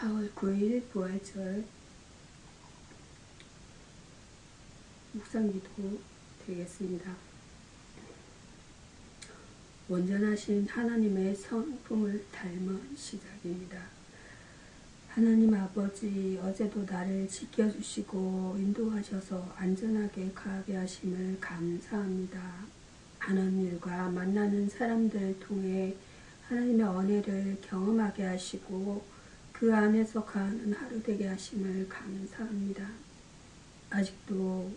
4월 9일 부활절 묵상기도 되겠습니다. 온전하신 하나님의 성품을 닮은 시작입니다. 하나님 아버지 어제도 나를 지켜주시고 인도하셔서 안전하게 가게 하심을 감사합니다. 하는 일과 만나는 사람들을 통해 하나님의 은혜를 경험하게 하시고 그 안에서 가는 하루 되게 하심을 감사합니다. 아직도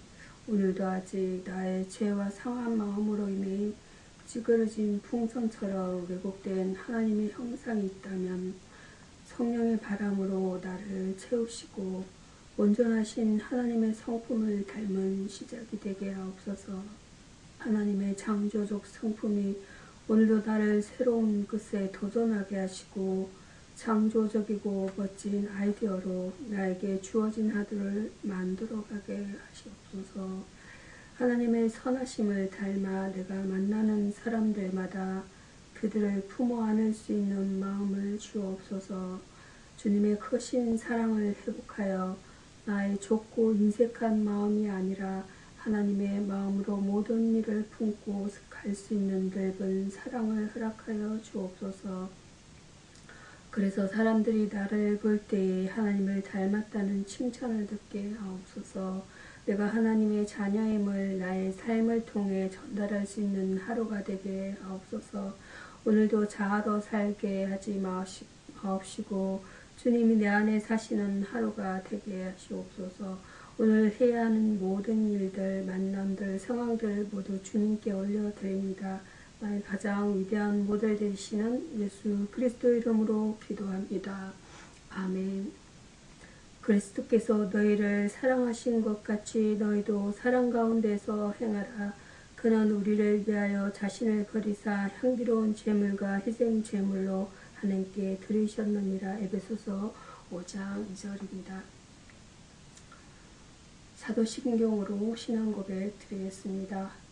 오늘도 아직 나의 죄와 상한 마음으로 인해 찌그러진 풍선처럼 왜곡된 하나님의 형상이 있다면 성령의 바람으로 나를 채우시고 온전하신 하나님의 성품을 닮은 시작이 되게 하옵소서 하나님의 창조적 성품이 오늘도 나를 새로운 것에 도전하게 하시고 창조적이고 멋진 아이디어로 나에게 주어진 하루를 만들어가게 하시옵소서 하나님의 선하심을 닮아 내가 만나는 사람들마다 그들을 품어 안을 수 있는 마음을 주옵소서 주님의 크신 사랑을 회복하여 나의 좁고 인색한 마음이 아니라 하나님의 마음으로 모든 일을 품고 갈 수 있는 넓은 사랑을 허락하여 주옵소서. 그래서 사람들이 나를 볼 때에 하나님을 닮았다는 칭찬을 듣게 하옵소서. 내가 하나님의 자녀임을 나의 삶을 통해 전달할 수 있는 하루가 되게 하옵소서. 오늘도 자아로 살게 하지 마옵시고 주님이 내 안에 사시는 하루가 되게 하시옵소서. 오늘 해야 하는 모든 일들, 만남들, 상황들 모두 주님께 올려드립니다. 나의 가장 위대한 모델 되시는 예수 그리스도 이름으로 기도합니다. 아멘. 그리스도께서 너희를 사랑하신 것 같이 너희도 사랑 가운데서 행하라. 그는 우리를 위하여 자신을 버리사 향기로운 제물과 희생 제물로 하나님께 드리셨느니라. 에베소서 5장 2절입니다. 사도신경으로 신앙 고백 드리겠습니다.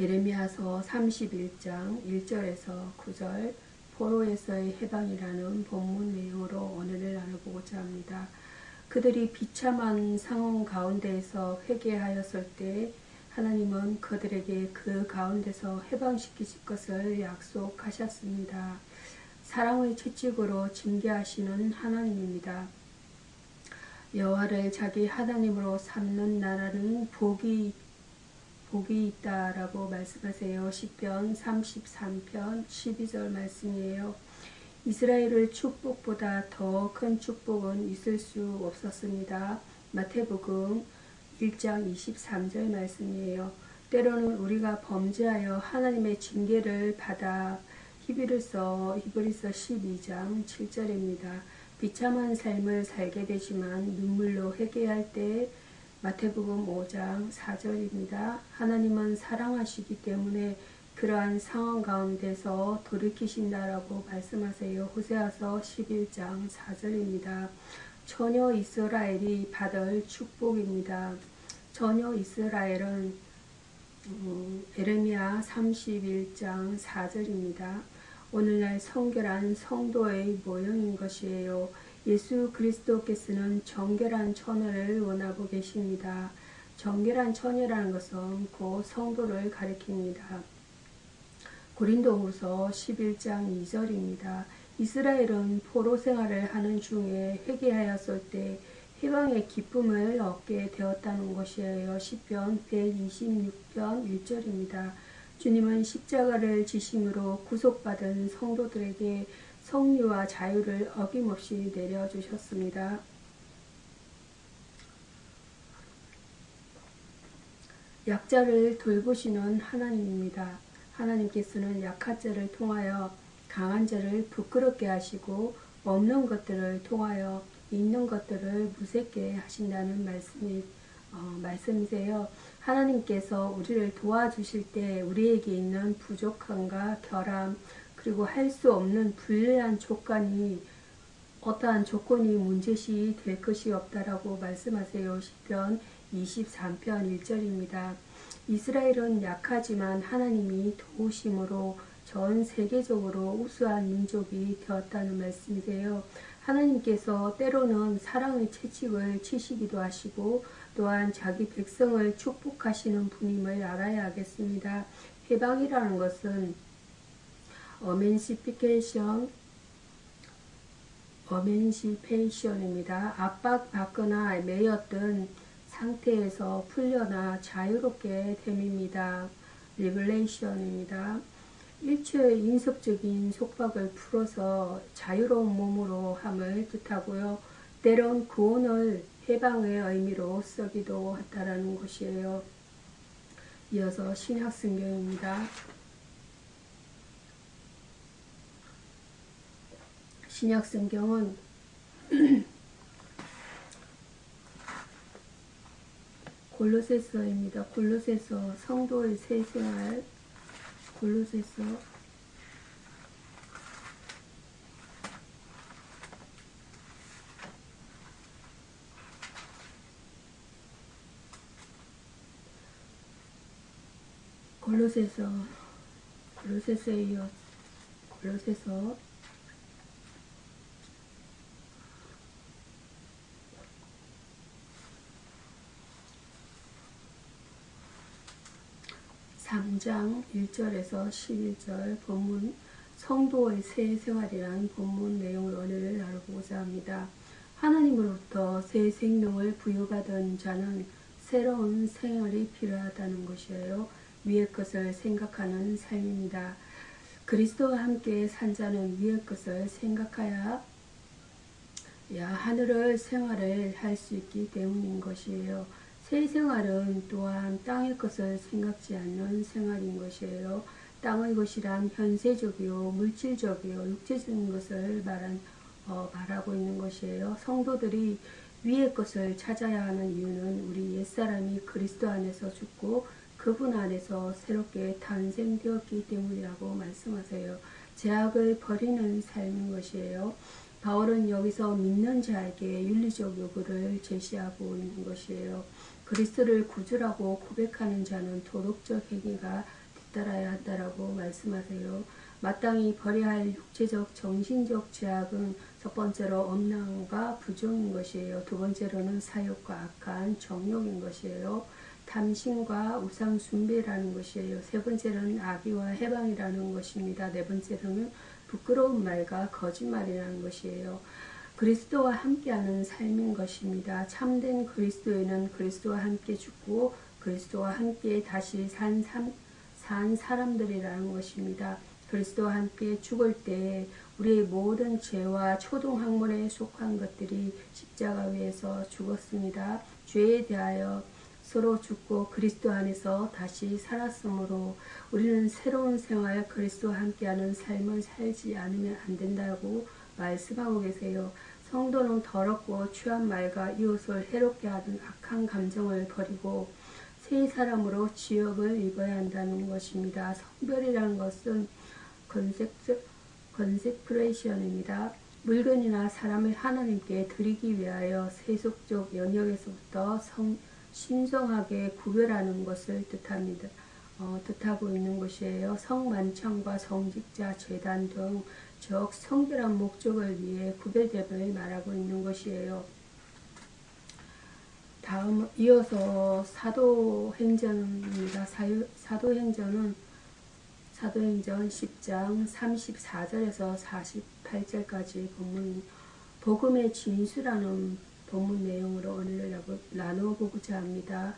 예레미야서 31장 1절에서 9절 포로에서의 해방이라는 본문 내용으로 오늘을 나눠보고자 합니다. 그들이 비참한 상황 가운데에서 회개하였을 때 하나님은 그들에게 그 가운데서 해방시키실 것을 약속하셨습니다. 사랑의 채찍으로 징계하시는 하나님입니다. 여호와를 자기 하나님으로 삼는 나라는 복이 복이 있다라고 말씀하세요. 10편 33편 12절 말씀이에요. 이스라엘의 축복보다 더 큰 축복은 있을 수 없었습니다. 마태복음 1장 23절 말씀이에요. 때로는 우리가 범죄하여 하나님의 징계를 받아 히브리서 히브리서 12장 7절입니다. 비참한 삶을 살게 되지만 눈물로 회개할 때 마태복음 5장 4절입니다. 하나님은 사랑하시기 때문에 그러한 상황 가운데서 돌이키신다라고 말씀하세요. 호세아서 11장 4절입니다. 처녀 이스라엘이 받을 축복입니다. 처녀 이스라엘은 음, 에레미야 31장 4절입니다. 오늘날 성결한 성도의 모형인 것이에요. 예수 그리스도께서는 정결한 처녀를 원하고 계십니다. 정결한 처녀라는 것은 곧 성도를 가리킵니다. 고린도후서 11장 2절입니다. 이스라엘은 포로 생활을 하는 중에 회개하였을 때 해방의 기쁨을 얻게 되었다는 것이에요. 시편 126편 1절입니다. 주님은 십자가를 지심으로 구속받은 성도들에게 성리와 자유를 어김없이 내려주셨습니다. 약자를 돌보시는 하나님입니다. 하나님께서는 약한 자를 통하여 강한 자를 부끄럽게 하시고 없는 것들을 통하여 있는 것들을 무색게 하신다는 말씀이 어, 말씀이세요. 하나님께서 우리를 도와주실 때 우리에게 있는 부족함과 결함 그리고 할 수 없는 불리한 조건이 어떠한 조건이 문제시 될 것이 없다라고 말씀하세요. 시편 23편 1절입니다. 이스라엘은 약하지만 하나님이 도우심으로 전 세계적으로 우수한 민족이 되었다는 말씀이세요. 하나님께서 때로는 사랑의 채찍을 치시기도 하시고 또한 자기 백성을 축복하시는 분임을 알아야 하겠습니다. 해방이라는 것은 어멘시피케이션 어멘시페이션입니다. 압박받거나 매였던 상태에서 풀려나 자유롭게 됨입니다. 리블레이션입니다. 일체의 인석적인 속박을 풀어서 자유로운 몸으로 함을 뜻하고요. 때론 구원을 해방의 의미로 쓰기도 한다라는 것이에요. 이어서 신약성경입니다. 신약 성경은 골로새서입니다. 골로새서 성도의 새 생활 골로새서 '골로새서 골로새서에 이어 골로새서 3장 1절에서 11절 본문 성도의 새 생활이란 본문 내용을 오늘 나눠보고자 합니다. 하나님으로부터 새 생명을 부여받은 자는 새로운 생활이 필요하다는 것이에요. 위의 것을 생각하는 삶입니다. 그리스도와 함께 산 자는 위의 것을 생각하야 야 하늘을 생활을 할 수 있기 때문인 것이에요. 새 생활은 또한 땅의 것을 생각지 않는 생활인 것이에요. 땅의 것이란 현세적이요, 물질적이요, 육체적인 것을 말한, 어, 말하고 있는 것이에요. 성도들이 위의 것을 찾아야 하는 이유는 우리 옛사람이 그리스도 안에서 죽고 그분 안에서 새롭게 탄생되었기 때문이라고 말씀하세요. 제약을 버리는 삶인 것이에요. 바울은 여기서 믿는 자에게 윤리적 요구를 제시하고 있는 것이에요. 그리스도를 구주라고 고백하는 자는 도덕적 행위가 뒤따라야 한다라고 말씀하세요. 마땅히 버려야 할 육체적, 정신적 죄악은 첫 번째로 엄랑과 부정인 것이에요. 두 번째로는 사욕과 악한 정욕인 것이에요. 탐심과 우상 숭배라는 것이에요. 세 번째로는 악의와 해방이라는 것입니다. 네 번째로는 부끄러운 말과 거짓말이라는 것이에요. 그리스도와 함께하는 삶인 것입니다. 참된 그리스도에는 그리스도와 함께 죽고 그리스도와 함께 다시 산, 삶, 산 사람들이라는 것입니다. 그리스도와 함께 죽을 때 우리의 모든 죄와 초동학문에 속한 것들이 십자가 위에서 죽었습니다. 죄에 대하여 서로 죽고 그리스도 안에서 다시 살았으므로 우리는 새로운 생활 그리스도와 함께하는 삶을 살지 않으면 안 된다고 말씀하고 계세요. 성도는 더럽고 취한 말과 이웃을 해롭게 하는 악한 감정을 버리고 새 사람으로 지역을 입어야 한다는 것입니다. 성별이라는 것은 컨셉트, 컨세프레이션입니다. 물건이나 사람을 하나님께 드리기 위하여 세속적 영역에서부터 성, 신성하게 구별하는 것을 뜻합니다. 어, 뜻하고 있는 것이에요. 성만청과 성직자, 재단 등 즉 성결한 목적을 위해 구별됨을 말하고 있는 것이에요. 다음 이어서 사도행전입니다. 사도행전은 사도행전 10장 34절에서 48절까지 본문 복음의 진수라는 본문 내용으로 오늘 나눠보고자 합니다.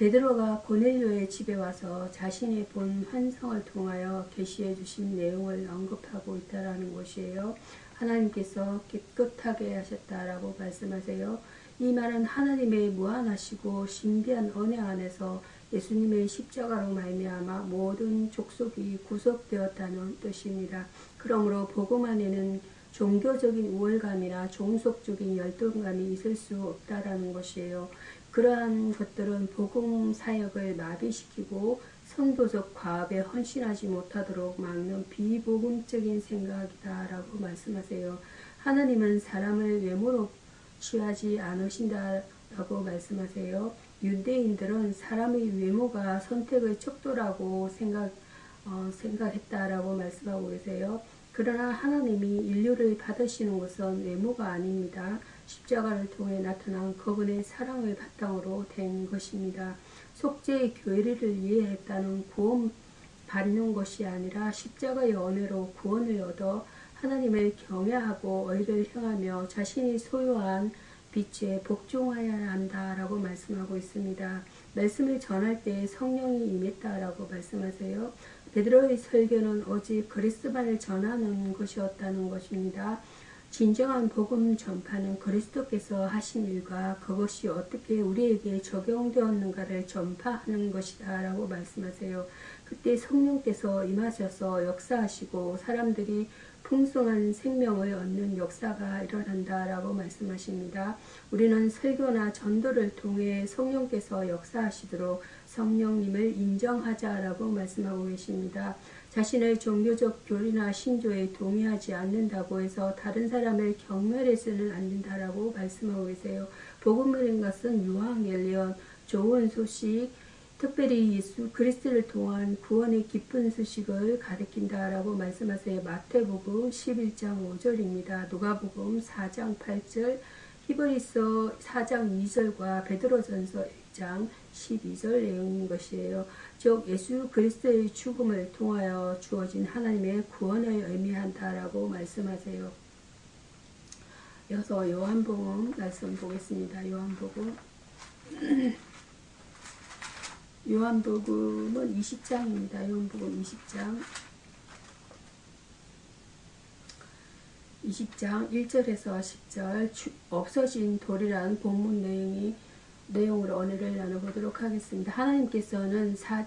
베드로가 고넬료의 집에 와서 자신이 본 환상을 통하여 계시해 주신 내용을 언급하고 있다라는 것이에요. 하나님께서 깨끗하게 하셨다라고 말씀하세요. 이 말은 하나님의 무한하시고 신비한 언약 안에서 예수님의 십자가로 말미암아 모든 족속이 구속되었다는 뜻입니다. 그러므로 복음 안에는 종교적인 우월감이나 종속적인 열등감이 있을 수 없다라는 것이에요. 그러한 것들은 복음 사역을 마비시키고 선도적 과업에 헌신하지 못하도록 막는 비복음적인 생각이다라고 말씀하세요. 하나님은 사람을 외모로 취하지 않으신다라고 말씀하세요. 유대인들은 사람의 외모가 선택의 척도라고 생각, 어, 생각했다라고 말씀하고 계세요. 그러나 하나님이 인류를 받으시는 것은 외모가 아닙니다. 십자가를 통해 나타난 그분의 사랑을 바탕으로 된 것입니다. 속죄의 교회를 위해 했다는 구원 받는 것이 아니라 십자가의 언해로 구원을 얻어 하나님을 경외하고 의를 행하며 자신이 소유한 빛에 복종하여야 한다라고 말씀하고 있습니다. 말씀을 전할 때 성령이 임했다라고 말씀하세요. 베드로의 설교는 오직 그리스도만을 전하는 것이었다는 것입니다. 진정한 복음 전파는 그리스도께서 하신 일과 그것이 어떻게 우리에게 적용되었는가를 전파하는 것이다 라고 말씀하세요. 그때 성령께서 임하셔서 역사하시고 사람들이 풍성한 생명을 얻는 역사가 일어난다라고 말씀하십니다. 우리는 설교나 전도를 통해 성령께서 역사하시도록 성령님을 인정하자라고 말씀하고 계십니다. 자신의 종교적 교리나 신조에 동의하지 않는다고 해서 다른 사람을 경멸해서는 안 된다라고 말씀하고 계세요. 복음이라는 것은 유황열리언 좋은 소식, 특별히 예수 그리스도를 통한 구원의 기쁜 소식을 가리킨다라고 말씀하세요. 마태복음 11장 5절입니다. 누가복음 4장 8절, 히브리서 4장 2절과 베드로전서 1장 12절 내용인 것이에요. 즉 예수 그리스도의 죽음을 통하여 주어진 하나님의 구원을 의미한다라고 말씀하세요. 이어서 요한복음 말씀 보겠습니다. 요한복음 요한복음은 20장입니다. 요한복음 20장 20장 1절에서 10절 없어진 돌이란 본문 내용이 내용으로 언어를 나눠보도록 하겠습니다. 하나님께서는 사,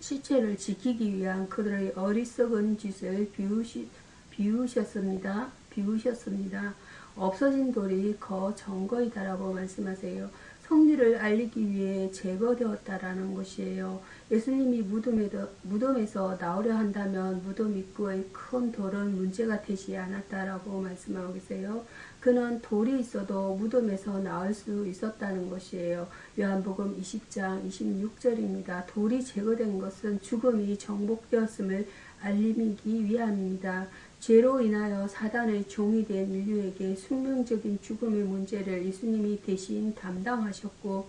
시체를 지키기 위한 그들의 어리석은 짓을 비우시, 비우셨습니다. 비우셨습니다. 없어진 돌이 거 정거이다라고 말씀하세요. 성리를 알리기 위해 제거되었다라는 것이에요. 예수님이 무덤에도, 무덤에서 나오려 한다면 무덤 입구의 큰 돌은 문제가 되지 않았다라고 말씀하고 계세요. 그는 돌이 있어도 무덤에서 나올 수 있었다는 것이에요. 요한복음 20장 26절입니다. 돌이 제거된 것은 죽음이 정복되었음을 알리기 위함입니다. 죄로 인하여 사단의 종이 된 인류에게 숙명적인 죽음의 문제를 예수님이 대신 담당하셨고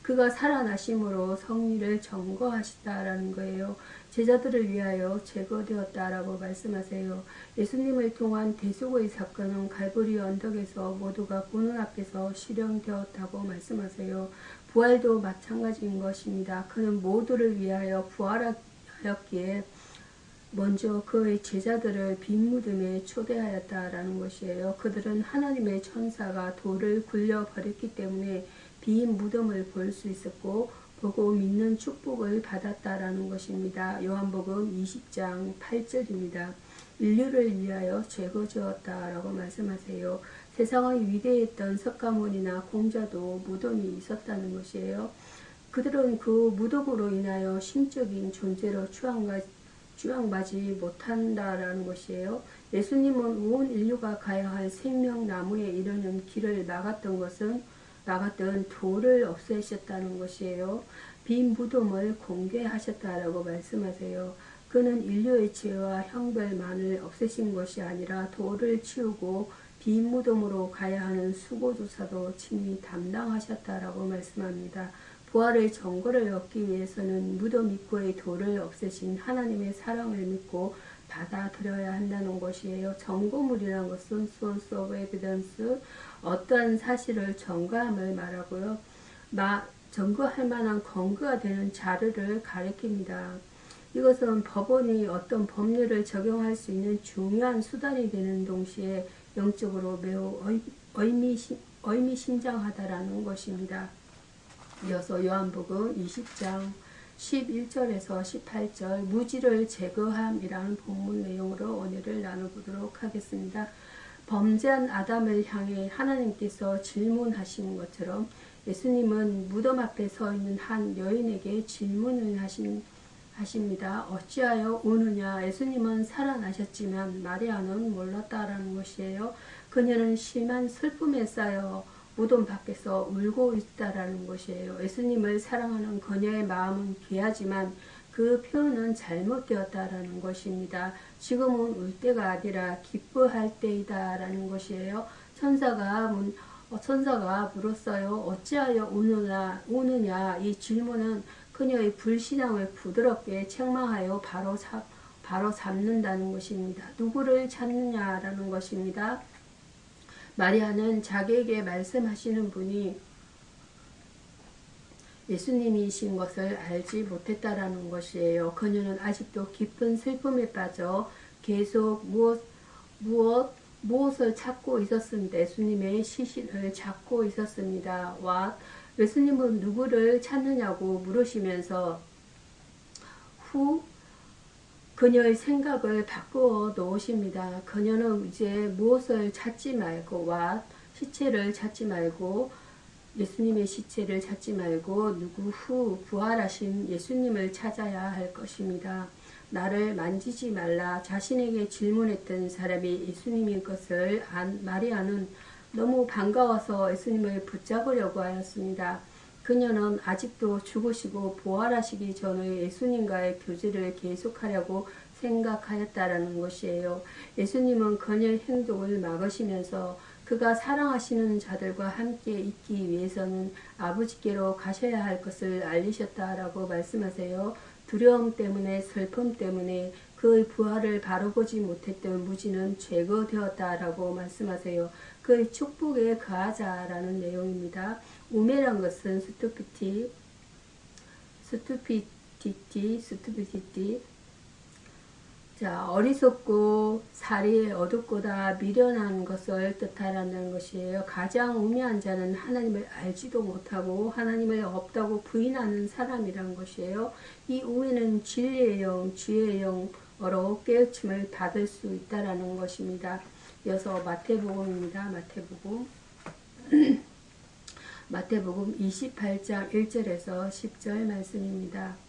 그가 살아나심으로 성리를 점거하시다라는 거예요. 제자들을 위하여 제거되었다라고 말씀하세요. 예수님을 통한 대속의 사건은 갈보리 언덕에서 모두가 보는 앞에서 실현되었다고 말씀하세요. 부활도 마찬가지인 것입니다. 그는 모두를 위하여 부활하였기에 먼저 그의 제자들을 빈 무덤에 초대하였다라는 것이에요. 그들은 하나님의 천사가 돌을 굴려버렸기 때문에 빈 무덤을 볼 수 있었고 보고 믿는 축복을 받았다라는 것입니다. 요한복음 20장 8절입니다. 인류를 위하여 제거되었다라고 말씀하세요. 세상의 위대했던 석가모니나 공자도 무덤이 있었다는 것이에요. 그들은 그 무덤으로 인하여 심적인 존재로 추앙가 주양받지 못한다라는 것이에요. 예수님은 온 인류가 가야 할 생명나무에 이르는 길을 막았던 것은 막았던 돌을 없애셨다는 것이에요. 빈 무덤을 공개하셨다라고 말씀하세요. 그는 인류의 죄와 형벌만을 없애신 것이 아니라 돌을 치우고 빈 무덤으로 가야 하는 수고조사도 친히 담당하셨다라고 말씀합니다. 부활의 정거를 얻기 위해서는 무덤 입구의 돌을 없애신 하나님의 사랑을 믿고 받아들여야 한다는 것이에요. 점고물이라는 것은 source of evidence, 어떠한 사실을 증거함을 말하고요. 마, 증거할 만한 근거가 되는 자료를 가리킵니다. 이것은 법원이 어떤 법률을 적용할 수 있는 중요한 수단이 되는 동시에 영적으로 매우 의미심, 의미심장하다라는 것입니다. 이어서 요한복음 20장 11절에서 18절 무지를 제거함이라는 본문 내용으로 오늘을 나눠보도록 하겠습니다. 범죄한 아담을 향해 하나님께서 질문하신 것처럼 예수님은 무덤 앞에 서 있는 한 여인에게 질문을 하신 하십니다. 어찌하여 우느냐? 예수님은 살아나셨지만 마리아는 몰랐다라는 것이에요. 그녀는 심한 슬픔에 쌓여 무덤 밖에서 울고 있다라는 것이에요. 예수님을 사랑하는 그녀의 마음은 귀하지만 그 표현은 잘못되었다라는 것입니다. 지금은 울 때가 아니라 기뻐할 때이다라는 것이에요. 천사가 문, 어, 천사가 물었어요. 어찌하여 우느냐, 우느냐? 이 질문은 그녀의 불신앙을 부드럽게 책망하여 바로 잡, 바로 잡는다는 것입니다. 누구를 찾느냐라는 것입니다. 마리아는 자기에게 말씀하시는 분이 예수님이신 것을 알지 못했다라는 것이에요. 그녀는 아직도 깊은 슬픔에 빠져 계속 무엇, 무엇, 무엇을 찾고 있었습니다. 예수님의 시신을 찾고 있었습니다. 와, 예수님은 누구를 찾느냐고 물으시면서 후 그녀의 생각을 바꾸어 놓으십니다. 그녀는 이제 무엇을 찾지 말고 와 시체를 찾지 말고 예수님의 시체를 찾지 말고 누구 후 부활하신 예수님을 찾아야 할 것입니다. 나를 만지지 말라 자신에게 질문했던 사람이 예수님인 것을 안 마리아는 너무 반가워서 예수님을 붙잡으려고 하였습니다. 그녀는 아직도 죽으시고 부활하시기 전에 예수님과의 교제를 계속하려고 생각하였다라는 것이에요. 예수님은 그녀의 행동을 막으시면서 그가 사랑하시는 자들과 함께 있기 위해서는 아버지께로 가셔야 할 것을 알리셨다라고 말씀하세요. 두려움 때문에 슬픔 때문에 그의 부활을 바로 보지 못했던 무지는 제거되었다라고 말씀하세요. 그의 축복에 가하자라는 내용입니다. 우매란 것은 스투피티, 스투피티티, 스투피티티. 자, 어리석고 사리에 어둡고다 미련한 것을 뜻하라는 것이에요. 가장 우매한 자는 하나님을 알지도 못하고 하나님을 없다고 부인하는 사람이란 것이에요. 이 우매는 진리의 영, 지혜의 영으로 깨우침을 받을 수 있다라는 것입니다. 이어서 마태복음입니다. 마태복음. 마태복음 28장 1절에서 10절 말씀입니다.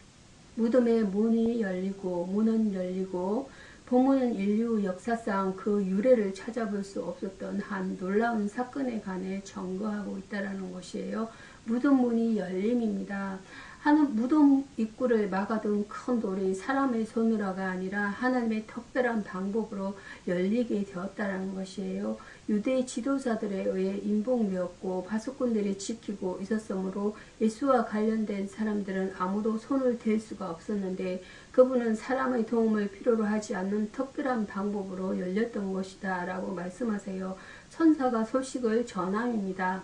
무덤의 문이 열리고 문은 열리고 본문은 인류 역사상 그 유래를 찾아볼 수 없었던 한 놀라운 사건에 관해 증거하고 있다는 것이에요. 무덤 문이 열림입니다. 하는 무덤 입구를 막아둔 큰 돌이 사람의 손으로가 아니라 하나님의 특별한 방법으로 열리게 되었다는 것이에요. 유대 지도자들에 의해 인봉되었고 파수꾼들이 지키고 있었으므로 예수와 관련된 사람들은 아무도 손을 댈 수가 없었는데 그분은 사람의 도움을 필요로 하지 않는 특별한 방법으로 열렸던 것이다 라고 말씀하세요. 천사가 소식을 전함입니다.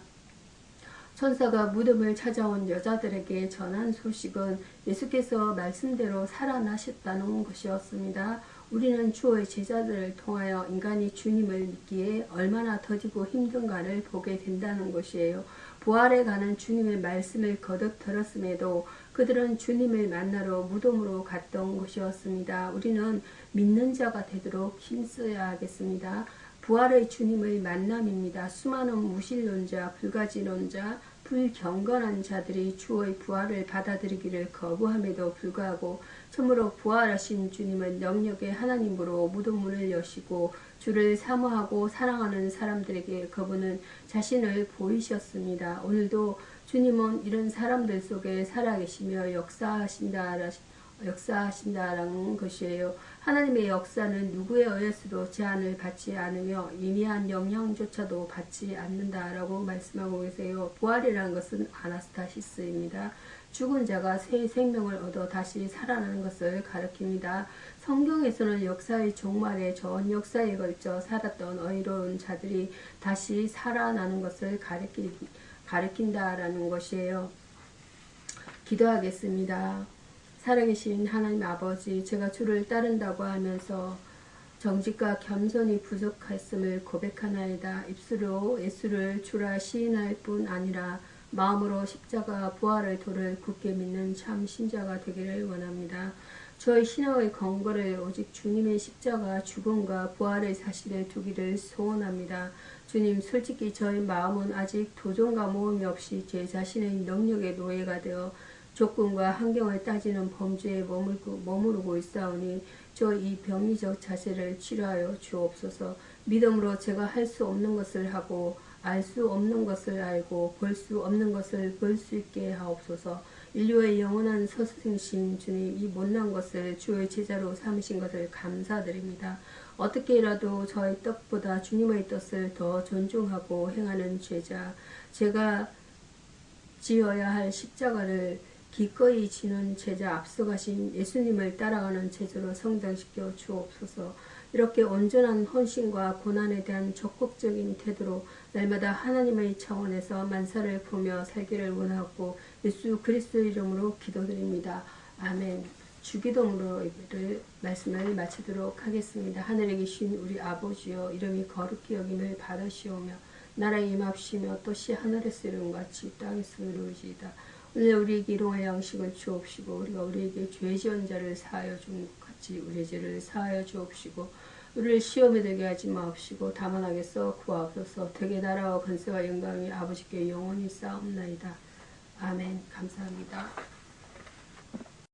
천사가 무덤을 찾아온 여자들에게 전한 소식은 예수께서 말씀대로 살아나셨다는 것이었습니다. 우리는 주의 제자들을 통하여 인간이 주님을 믿기에 얼마나 더디고 힘든가를 보게 된다는 것이에요. 부활에 가는 주님의 말씀을 거듭 들었음에도 그들은 주님을 만나러 무덤으로 갔던 것이었습니다. 우리는 믿는 자가 되도록 힘써야 하겠습니다. 부활의 주님의 만남입니다. 수많은 무신론자, 불가지론자, 불경건한 자들이 주의 부활을 받아들이기를 거부함에도 불구하고 참으로 부활하신 주님은 영역의 하나님으로 무덤문을 여시고 주를 사모하고 사랑하는 사람들에게 그분은 자신을 보이셨습니다. 오늘도 주님은 이런 사람들 속에 살아계시며 역사하신다 역사하신다라는 것이에요. 하나님의 역사는 누구에 의해서도 제한을 받지 않으며 미미한 영향조차도 받지 않는다라고 말씀하고 계세요. 부활이라는 것은 아나스타시스입니다. 죽은 자가 새 생명을 얻어 다시 살아나는 것을 가리킵니다. 성경에서는 역사의 종말에 전 역사에 걸쳐 살았던 어이로운 자들이 다시 살아나는 것을 가리키, 가리킨다라는 것이에요. 기도하겠습니다. 살아계신 하나님 아버지, 제가 주를 따른다고 하면서 정직과 겸손이 부족했음을 고백하나이다. 입술로 예수를 주라 시인할 뿐 아니라 마음으로 십자가 부활의 도를 굳게 믿는 참 신자가 되기를 원합니다. 저희 신앙의 건거를 오직 주님의 십자가 죽음과 부활의 사실에 두기를 소원합니다. 주님, 솔직히 저희 마음은 아직 도전과 모험이 없이 제 자신의 능력의 노예가 되어 조건과 환경을 따지는 범죄에 머물고, 머무르고 있사오니 저 이 병리적 자세를 치료하여 주옵소서 믿음으로 제가 할 수 없는 것을 하고 알 수 없는 것을 알고 볼 수 없는 것을 볼 수 있게 하옵소서 인류의 영원한 서승신 주님 이 못난 것을 주의 제자로 삼으신 것을 감사드립니다. 어떻게라도 저의 뜻보다 주님의 뜻을 더 존중하고 행하는 제자 제가 지어야 할 십자가를 기꺼이 지는 제자 앞서가신 예수님을 따라가는 제자로 성장시켜 주옵소서. 이렇게 온전한 헌신과 고난에 대한 적극적인 태도로 날마다 하나님의 차원에서 만사를 보며 살기를 원하고 예수 그리스도 이름으로 기도드립니다. 아멘. 주기도문으로 말씀을 마치도록 하겠습니다. 하늘에 계신 우리 아버지여 이름이 거룩히 여김을 받으시오며 나라에 임합시며 또시 하늘에서 이룬 같이 땅에서 이루어지이다. 오늘 우리에게 일용할 양식을 주옵시고 우리가 우리에게 죄 지은 자를 사하여 준 것 같이 우리 죄를 사하여 주옵시고 우리를 시험에 들게 하지 마옵시고 다만 하겠어 구하옵소서 되게 나라와 권세와 영광이 아버지께 영원히 쌓옵나이다. 아멘 감사합니다.